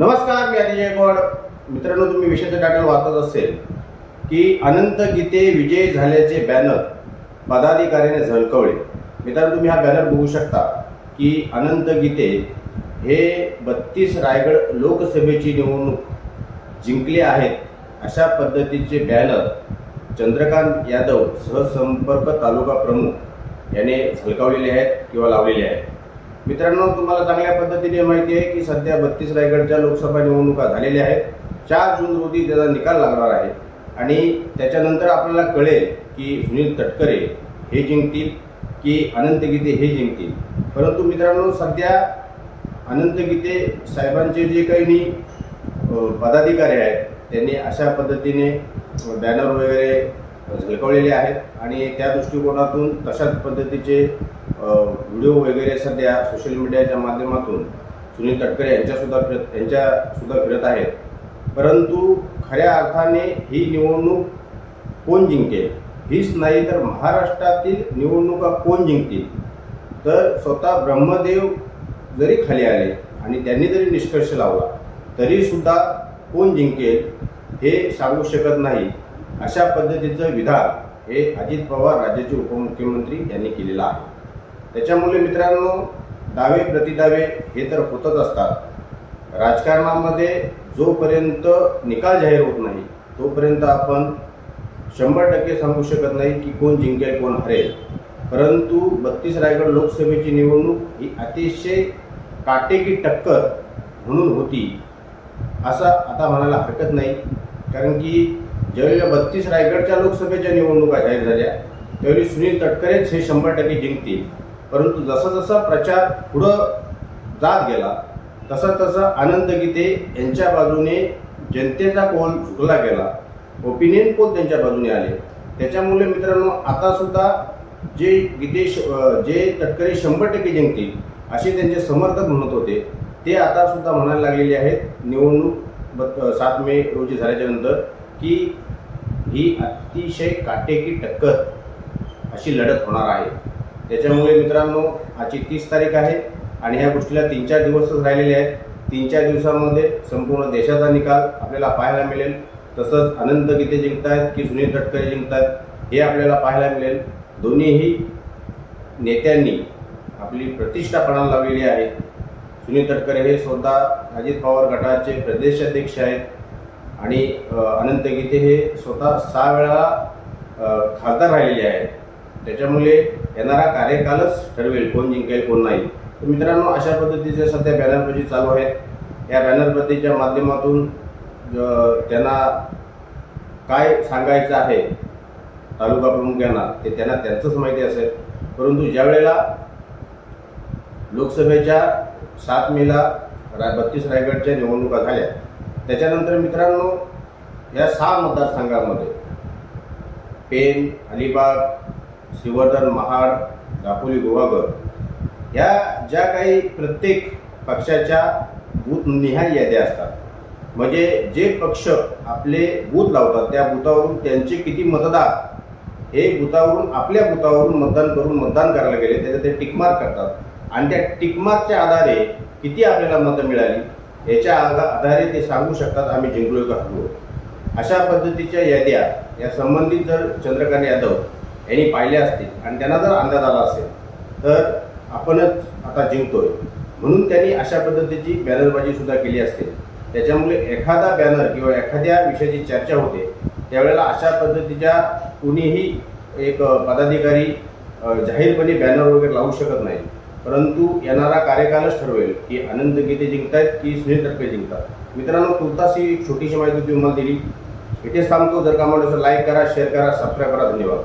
नमस्कार मी अतिजय गोड मित्रांनो तुम्ही विषयाचं टायटल वाचत असेल की अनंत गीते विजय झाल्याचे बॅनर पदाधिकाऱ्याने झळकवले. मित्रांनो तुम्ही हा बॅनर बघू शकता की अनंत गीते हे बत्तीस रायगड लोकसभेची निवडणूक जिंकले आहेत. अशा पद्धतीचे बॅनर चंद्रकांत यादव सहसंपर्क तालुका प्रमुख याने झळकावलेले आहेत किंवा लावलेले आहेत. मित्रांनो तुम्हाला चांगल्या पद्धतीने माहिती आहे की सध्या बत्तीस रायगडच्या लोकसभा निवडणुका झालेल्या आहेत. चार जून रोजी त्याचा निकाल लागणार आहे. आणि त्याच्यानंतर आपल्याला कळेल की सुनील तटकरे हे जिंकतील की अनंत गीते हे जिंकतील. परंतु मित्रांनो सध्या अनंत गीते साहेबांचे जे काही मी पदाधिकारी आहेत त्यांनी अशा पद्धतीने बॅनर वगैरे झळकवलेले आहेत. आणि त्या दृष्टिकोनातून तशाच पद्धतीचे व्हिडिओ वगैरे सध्या सोशल मीडियाच्या माध्यमातून सुनील तटकरे यांच्यासुद्धा फिरत यांच्यासुद्धा फिरत आहेत. परंतु खऱ्या अर्थाने ही निवडणूक कोण जिंकेल? हीच नाही तर महाराष्ट्रातील निवडणुका कोण जिंकतील? तर स्वतः ब्रह्मदेव जरी खाली आले आणि त्यांनी जरी निष्कर्ष लावला तरीसुद्धा कोण जिंकेल हे सांगू शकत नाही. अशा पद्धतीचं विधान हे अजित पवार राज्याचे उपमुख्यमंत्री यांनी केलेलं आहे. त्याच्यामुळे मित्रांनो दावे प्रतिदावे हे तर होतच असतात. राजकारणामध्ये जोपर्यंत निकाल जाहीर होत नाही तोपर्यंत आपण शंभर टक्के सांगू शकत नाही की कोण जिंकेल कोण हरेल. परंतु बत्तीस रायगड लोकसभेची निवडणूक ही अतिशय काटेकी टक्कर म्हणून होती असा आता म्हणायला हरकत नाही. कारण की ज्यावेळेला बत्तीस रायगडच्या लोकसभेच्या निवडणुका जाहीर झाल्या त्यावेळी सुनील तटकरेच हे शंभर टक्के जिंकतील. परंतु जसा जसा प्रचार पुढं जात गेला तसा तसा आनंद गीते यांच्या बाजूने जनतेचा कोल झुकला गेला. ओपिनियन पोल त्यांच्या बाजूने आले. त्याच्यामुळे मित्रांनो आता सुद्धा जे गीते श- जे तटकरे शंभर टक्के जिंकतील असे त्यांचे समर्थक म्हणत होते. ते आता सुद्धा म्हणायला लागलेले आहेत निवडणूक सात मे रोजी झाल्याच्यानंतर की ही अतिशय काटेकी टक्कर अशी लढत होणार आहे. त्याच्यामुळे मित्रांनो आजची तीस तारीख आहे आणि ह्या गोष्टीला तीन चार दिवसच राहिलेले आहेत. तीन चार दिवसामध्ये संपूर्ण देशाचा निकाल आपल्याला पाहायला मिळेल. तसंच अनंत गीते जिंकतायत की सुनील तटकरे जिंकतायत हे आपल्याला पाहायला मिळेल. दोन्हीही नेत्यांनी आपली प्रतिष्ठा पणाला लावलेली आहे. सुनील तटकरे हे स्वतः अजित पवार गटाचे प्रदेश अध्यक्ष आहेत. आणि अनंत गीते हे स्वतः सहा वेळा खासदार राहिलेले आहेत. त्याच्यामुळे येणारा कार्यकालच ठरवेल कोण जिंकेल कोण नाही. तर मित्रांनो अशा पद्धतीचे सध्या बॅनरबाजी चालू आहेत. या बॅनरबाजीच्या माध्यमातून त्यांना काय सांगायचं आहे तालुका प्रमुख यांना ते त्यांना त्यांचंच माहिती असेल. परंतु ज्यावेळेला लोकसभेच्या सात मेला रा बत्तीस रायगडच्या निवडणुका झाल्या त्याच्यानंतर मित्रांनो या सहा मतदारसंघामध्ये पेन अलिबाग श्रीवर्धन महाड दापोली गोवागर या ज्या काही प्रत्येक पक्षाच्या बूथनिहाय याद्या असतात. म्हणजे जे पक्ष आपले बूथ लावतात त्या बुथावरून त्यांचे किती मतदार हे बुथावरून आपल्या बुथावरून मतदान करून मतदान करायला गेले त्याचे ते टिकमार्क करतात. आणि त्या टिकमार्कच्या आधारे किती आपल्याला मतं मिळाली याच्या आधा- आधारे ते सांगू शकतात आम्ही जिंकलोय का हरलो अशा पद्धतीच्या याद्या या संबंधित जर चंद्रकांत यादव यांनी पाहिल्या असतील आणि त्यांना जर अंदाज आला असेल तर आपणच आता जिंकतोय. म्हणून त्यांनी अशा पद्धतीची बॅनरबाजी सुद्धा केली असेल त्याच्यामुळे एखादा बॅनर किंवा एखाद्या विषयाची चर्चा होते त्यावेळेला अशा पद्धतीच्या कुणीही एक पदाधिकारी जाहीरपणे बॅनर वगैरे लावू शकत नाही. परंतु येणारा कार्यकालच ठरवेल की आनंद गीते जिंकतायत की सुनील तटकरे जिंकतात. मित्रांनो तुर्तास ही छोटीशी माहिती तुम्ही मला दिली. इथेच थांबतो. जर का मला लाईक करा शेअर करा सबस्क्राईब करा. धन्यवाद.